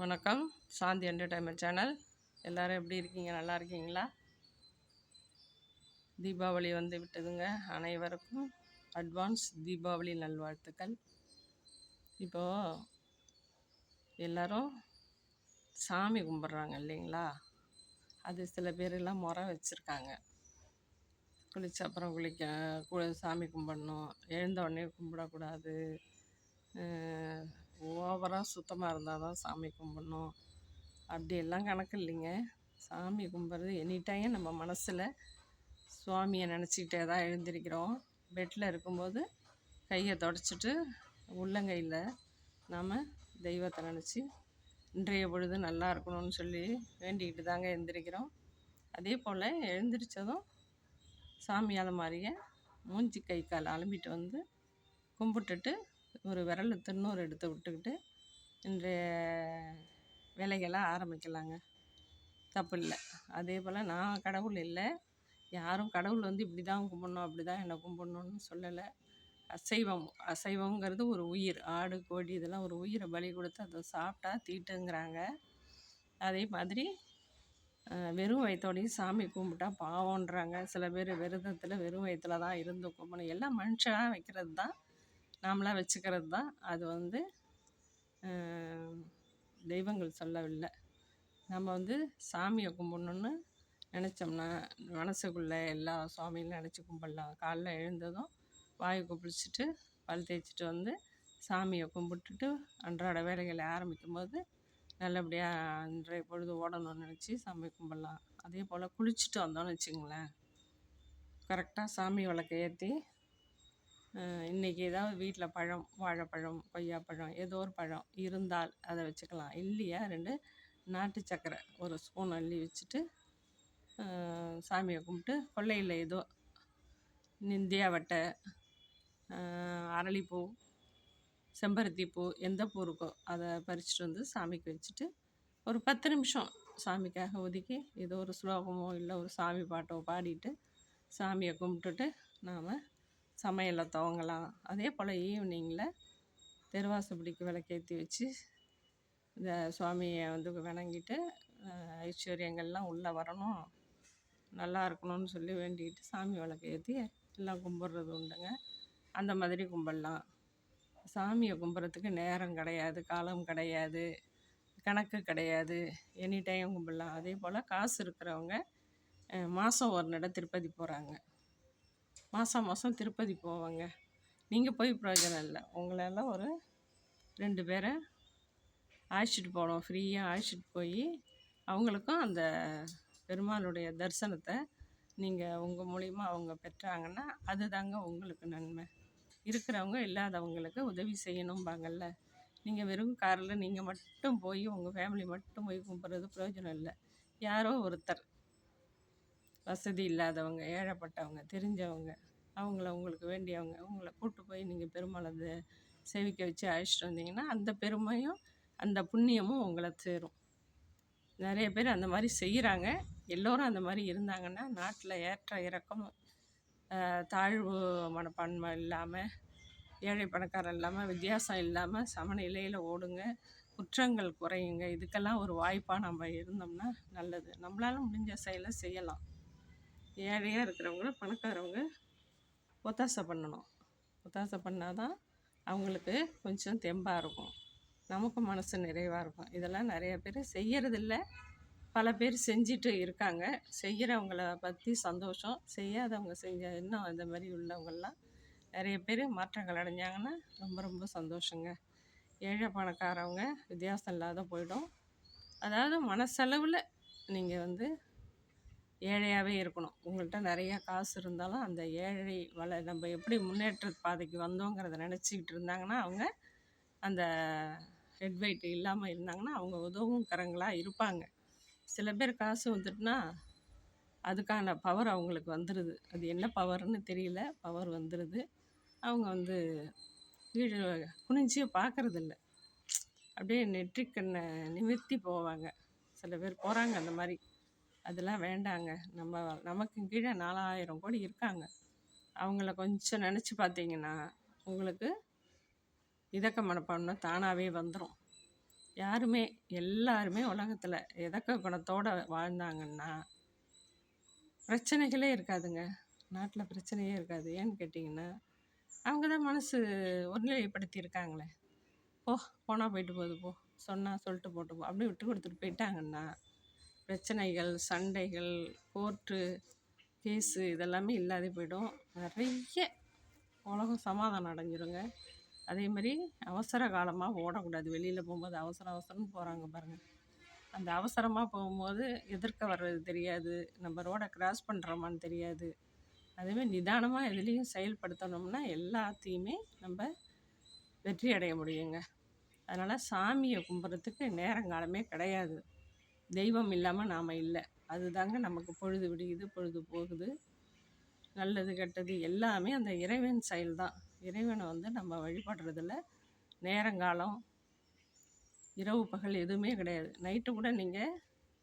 வணக்கம். சாந்தி entertainment channel எல்லோரும் எப்படி இருக்கீங்க? நல்லா இருக்கீங்களா? தீபாவளி வந்து விட்டதுங்க. அனைவருக்கும் அட்வான்ஸ் தீபாவளி நல்வாழ்த்துக்கள். இப்போது எல்லோரும் சாமி கும்பிட்றாங்க இல்லைங்களா? அது சில பேரெல்லாம் முறை வச்சுருக்காங்க. குளிச்ச அப்புறம் குளிக்க சாமி கும்பிடணும். எழுந்த உடனே கும்பிடக்கூடாது. ஓவராக சுத்தமாக இருந்தால் தான் சாமி கும்பிட்ணும். அப்படியெல்லாம் கணக்கு இல்லைங்க. சாமி கும்பிட்றது எனி டைம் நம்ம மனசில் சுவாமியை நினச்சிக்கிட்டே தான் எழுந்திருக்கிறோம். பெட்டில் இருக்கும்போது கையை தொடச்சிட்டு உள்ளங்கையில் நாம் தெய்வத்தை நினச்சி இன்றைய பொழுது நல்லா இருக்கணும்னு சொல்லி வேண்டிக்கிட்டு தாங்க எழுந்திரிக்கிறோம். அதே போல் எழுந்திரிச்சதும் சாமியால் மாதிரியே மூஞ்சி கை கால் அலம்பிட்டு வந்து கும்பிட்டுட்டு ஒரு விரலை திருநூறு எடுத்து விட்டுக்கிட்டு இன்று வேலைகளை ஆரம்பிக்கலாங்க. தப்பு இல்லை. அதே போல் நான் கடவுள் இல்லை. யாரும் கடவுள் வந்து இப்படி தான் கும்பிட்ணும் அப்படி தான் என்னை கும்பிட்ணுன்னு சொல்லலை. அசைவம் அசைவங்கிறது ஒரு உயிர். ஆடு கோழி இதெல்லாம் ஒரு உயிரை பலி கொடுத்து அதை சாப்பிட்டா தீட்டுங்கிறாங்க. அதே மாதிரி வெறும் வயிற்றோடையும் சாமி கும்பிட்டா பாவம்ன்றாங்க. சில பேர் விரதத்தில் வெறும் வயிற்றுல தான் இருந்து கும்பிடணும். எல்லாம் மனுஷனாக வைக்கிறது தான் நாமளாக வச்சுக்கிறது தான். அது வந்து தெய்வங்கள் சொல்லவில்லை. நம்ம வந்து சாமியை கும்பிட்ணுன்னு நினச்சோம்னா மனசுக்குள்ளே எல்லா சுவாமியும் நினச்சி கும்பிட்லாம். காலைல எழுந்ததும் வாயை குப்பிடிச்சிட்டு பல் தேய்ச்சிட்டு வந்து சாமியை கும்பிட்டுட்டு அன்றாட வேலைகளை ஆரம்பிக்கும் போது நல்லபடியாக அன்றைய பொழுது ஓடணும்னு நினச்சி சாமி கும்பிட்லாம். அதே போல் குளிச்சுட்டு வந்தோம்னு வச்சுங்களேன் கரெக்டாக சாமி விளக்கை ஏற்றி இன்றைக்கி ஏதாவது வீட்டில் பழம் வாழைப்பழம் கொய்யாப்பழம் ஏதோ ஒரு பழம் இருந்தால் அதை வச்சுக்கலாம். இல்லையா? ரெண்டு நாட்டு சக்கரை ஒரு ஸ்பூன் அள்ளி வச்சுட்டு சாமியை கும்பிட்டு கொல்லையில் ஏதோ நிந்தியாவட்டை அரளிப்பூ செம்பருத்தி பூ எந்த பூ இருக்கோ அதை பறிச்சுட்டு வந்து சாமிக்கு வச்சுட்டு ஒரு பத்து நிமிஷம் சாமிக்காக ஒதுக்கி ஏதோ ஒரு ஸ்லோகமோ இல்லை ஒரு சாமி பாட்டோ பாடிட்டு சாமியை கும்பிட்டுட்டு நாம் சமையலை துவங்கலாம் அதே போல் ஈவினிங்கில் தெருவாசப்படிக்கு விளக்கேற்றி வச்சு இந்த சுவாமியை வந்து வணங்கிட்டு ஐஸ்வர்யங்கள்லாம் உள்ளே வரணும். நல்லா இருக்கணும்னு சொல்லி வேண்டிக்கிட்டு சாமி விளக்கு ஏற்றி எல்லாம் கும்பிட்றது உண்டுங்க. அந்த மாதிரி கும்பிட்லாம். சாமியை கும்பிட்றதுக்கு நேரம் கிடையாது காலம் கிடையாது கணக்கு கிடையாது. எனி டைம் கும்பிட்லாம். அதே போல் காசு இருக்கிறவங்க மாதம் ஒரு நட திருப்பதி போகிறாங்க மாதம் மாதம் திருப்பதி போவாங்க. நீங்கள் போய் பிரயோஜனம் இல்லை. உங்களெல்லாம் ஒரு ரெண்டு பேரை அழைச்சிட்டு போகணும். ஃப்ரீயாக அழைச்சிட்டு போய் அவங்களுக்கும் அந்த பெருமாளுடைய தரிசனத்தை நீங்கள் உங்கள் மூலிமா அவங்க பெற்றாங்கன்னா அது தாங்க உங்களுக்கு நன்மை. இருக்கிறவங்க இல்லாதவங்களுக்கு உதவி செய்யணும்பாங்கல்ல. நீங்கள் வெறும் காரில் நீங்கள் மட்டும் போய் உங்கள் ஃபேமிலி மட்டும் போய் கும்பிட்றது பிரயோஜனம் இல்லை. யாரோ ஒருத்தர் வசதி இல்லாதவங்க ஏழைப்பட்டவங்க தெரிஞ்சவங்க அவங்கள உங்களுக்கு வேண்டியவங்க அவங்கள கூப்பிட்டு போய் நீங்கள் பெருமாளை சேவிக்க வச்சு அழைச்சிட்டு வந்தீங்கன்னா அந்த பெருமையும் அந்த புண்ணியமும் உங்களை சேரும். நிறைய பேர் அந்த மாதிரி செய்கிறாங்க எல்லோரும் அந்த மாதிரி இருந்தாங்கன்னா நாட்டில் ஏற்ற இறக்கம் தாழ்வு மனப்பான்மை இல்லாமல் ஏழை பணக்காரன் இல்லாமல் வித்தியாசம் இல்லாமல் சமநிலையில் ஓடுங்க. குற்றங்கள் குறையுங்க. இதுக்கெல்லாம் ஒரு வாய்ப்பாக நம்ம இருந்தோம்னா நல்லது. நம்மளால் முடிஞ்ச செயலை செய்யலாம். ஏழையாக இருக்கிறவங்க பணக்காரவங்க ஒத்தாசை பண்ணணும். ஒத்தாசை பண்ணால் தான் அவங்களுக்கு கொஞ்சம் தெம்பாக இருக்கும். நமக்கும் மனசு நிறைவாக இருக்கும். இதெல்லாம் நிறைய பேர் செய்கிறதில்ல பல பேர் செஞ்சிட்டு இருக்காங்க. செய்கிறவங்கள பற்றி சந்தோஷம். செய்யாதவங்க செஞ்ச இன்னும் அந்த மாதிரி உள்ளவங்கள்லாம் நிறைய பேர் மாற்றங்கள் அடைஞ்சாங்கன்னா ரொம்ப ரொம்ப சந்தோஷங்க. ஏழை பணக்காரவங்க வித்தியாசம் இல்லாத போயிடும். அதாவது மனசளவில் நீங்கள் வந்து ஏழையாகவே இருக்கணும். உங்கள்கிட்ட நிறையா காசு இருந்தாலும் அந்த ஏழை வள நம்ம எப்படி முன்னேற்ற பாதைக்கு வந்தோங்கிறத நினச்சிக்கிட்டு இருந்தாங்கன்னா அவங்க அந்த ஹெட் வெயிட் இல்லாமல் இருந்தாங்கன்னா அவங்க உதவும் கரங்களாக இருப்பாங்க. சில பேர் காசு வந்துட்டுனா அதுக்கான பவர் அவங்களுக்கு வந்துடுது அது என்ன பவர்னு தெரியல. பவர் வந்துடுது அவங்க வந்து கீழே குனிஞ்சியே பார்க்குறதில்ல அப்படியே நெற்றிக்கண்ணை நிமித்தி போவாங்க. சில பேர் போகிறாங்க அந்த மாதிரி. அதெல்லாம் வேண்டாங்க. நம்ம நமக்கு கீழே நாலாயிரம் கோடி இருக்காங்க. அவங்கள கொஞ்சம் நினச்சி பார்த்தீங்கன்னா உங்களுக்கு இதக்க மனப்பான்மை தானாகவே வந்துடும் யாருமே எல்லாருமே உலகத்தில் எதக்க குணத்தோடு வாழ்ந்தாங்கன்னா பிரச்சனைகளே இருக்காதுங்க. நாட்டில் பிரச்சனையே இருக்காது. ஏன்னு கேட்டிங்கன்னா அவங்க தான் மனசு ஒருநிலைப்படுத்தியிருக்காங்களே. போ போனால் போயிட்டு போகுது போ. சொன்னால் சொல்லிட்டு போட்டு போ. அப்படி விட்டு கொடுத்துட்டு போயிட்டாங்கன்னா பிரச்சனைகள் சண்டைகள் கோர்ட்டு கேஸு இதெல்லாமே இல்லாத போயிடும். நிறைய உலகம் சமாதானம் அடைஞ்சிருங்க. அதே மாதிரி அவசர காலமாக ஓடக்கூடாது. வெளியில் போகும்போது அவசர அவசரம்னு போகிறாங்க பாருங்கள் அந்த அவசரமாக போகும்போது எதிர்க்க வர்றது தெரியாது. நம்ம ரோடை கிராஸ் பண்ணுறோமான்னு தெரியாது. அதேமாதிரி நிதானமாக எதுலேயும் செயல்படுத்தணும்னா எல்லாத்தையுமே நம்ம வெற்றி அடைய முடியுங்க. அதனால் சாமியை கும்பிட்றதுக்கு நேரங்காலமே கிடையாது. தெய்வம் இல்லாமல் நாம் இல்லை. அதுதாங்க நமக்கு பொழுது விடியுது பொழுது போகுது. நல்லது கெட்டது எல்லாமே அந்த இறைவன் செயல் தான். இறைவனை வந்து நம்ம வழிபடுறதில் நேரங்காலம் இரவு பகல் எதுவுமே கிடையாது. நைட்டு கூட நீங்கள்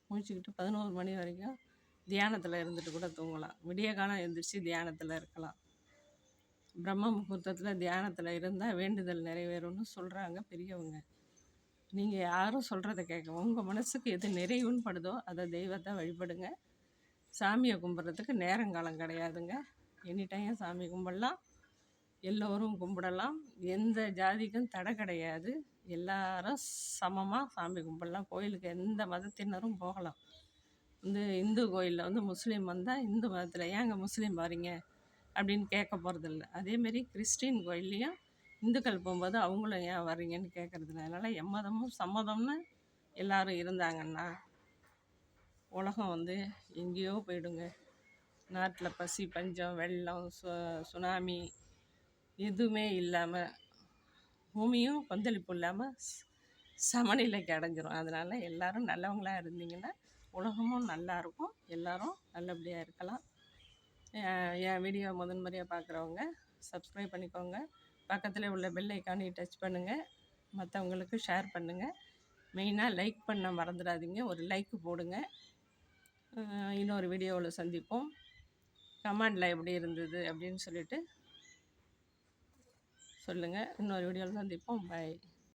முடிச்சுக்கிட்டு பதினோரு மணி வரைக்கும் தியானத்தில் இருந்துட்டு கூட தூங்கலாம். விடிய காலம் எழுந்திரிச்சு தியானத்தில் இருக்கலாம். பிரம்ம முகூர்த்தத்தில் தியானத்தில் இருந்தால் வேண்டுதல் நிறைவேறும்னு சொல்கிறாங்க பெரியவங்க. நீங்கள் யாரும் சொல்கிறத கேட்க உங்கள் மனசுக்கு எது நிறைவுன்னு படுதோ அதை தெய்வத்தை வழிபடுங்க. சாமியை கும்பிட்றதுக்கு நேரங்காலம் கிடையாதுங்க. எனி டைம் சாமி கும்பிடலாம். எல்லோரும் கும்பிடலாம். எந்த ஜாதிக்கும் தடை கிடையாது. எல்லாரும் சமமாக சாமி கும்பிடலாம். கோயிலுக்கு எந்த மதத்தினரும் போகலாம். வந்து இந்து கோயிலில் வந்து முஸ்லீம் வந்தால் இந்து மதத்தில் ஏங்க முஸ்லீம் வரீங்க? அப்படின்னு கேட்க போகிறதில்ல அதேமாரி கிறிஸ்டின் கோயில்லையும் இந்துக்கள் போகும்போது அவங்களும் ஏன் வர்றீங்கன்னு கேட்குறதில்ல அதனால் எம்மதமும் சம்மதம்னு எல்லோரும் இருந்தாங்கன்னா உலகம் வந்து எங்கேயோ போயிடுங்க. நாட்டில் பசி பஞ்சம் வெள்ளம் சு சுனாமி எதுவுமே இல்லாமல் பூமியும் கொந்தளிப்பு இல்லாமல் சமநிலைக்கு அடைஞ்சிரும் அதனால் எல்லோரும் நல்லவங்களாக இருந்தீங்கன்னா உலகமும் நல்லாயிருக்கும் எல்லோரும் நல்லபடியாக இருக்கலாம். என் வீடியோ முதன்முறையாக பார்க்குறவங்க சப்ஸ்கிரைப் பண்ணிக்கோங்க. பக்கத்தில் உள்ள பெல் ஐக்கானே டச் பண்ணுங்கள் மற்றவங்களுக்கு ஷேர் பண்ணுங்கள் மெயினாக லைக் பண்ண மறந்துடாதீங்க. ஒரு லைக் போடுங்க. இன்னொரு வீடியோவில் சந்திப்போம். கமெண்டில் எப்படி இருந்தது அப்படின்னு சொல்லிட்டு சொல்லுங்கள் இன்னொரு வீடியோவில் சந்திப்போம். பாய்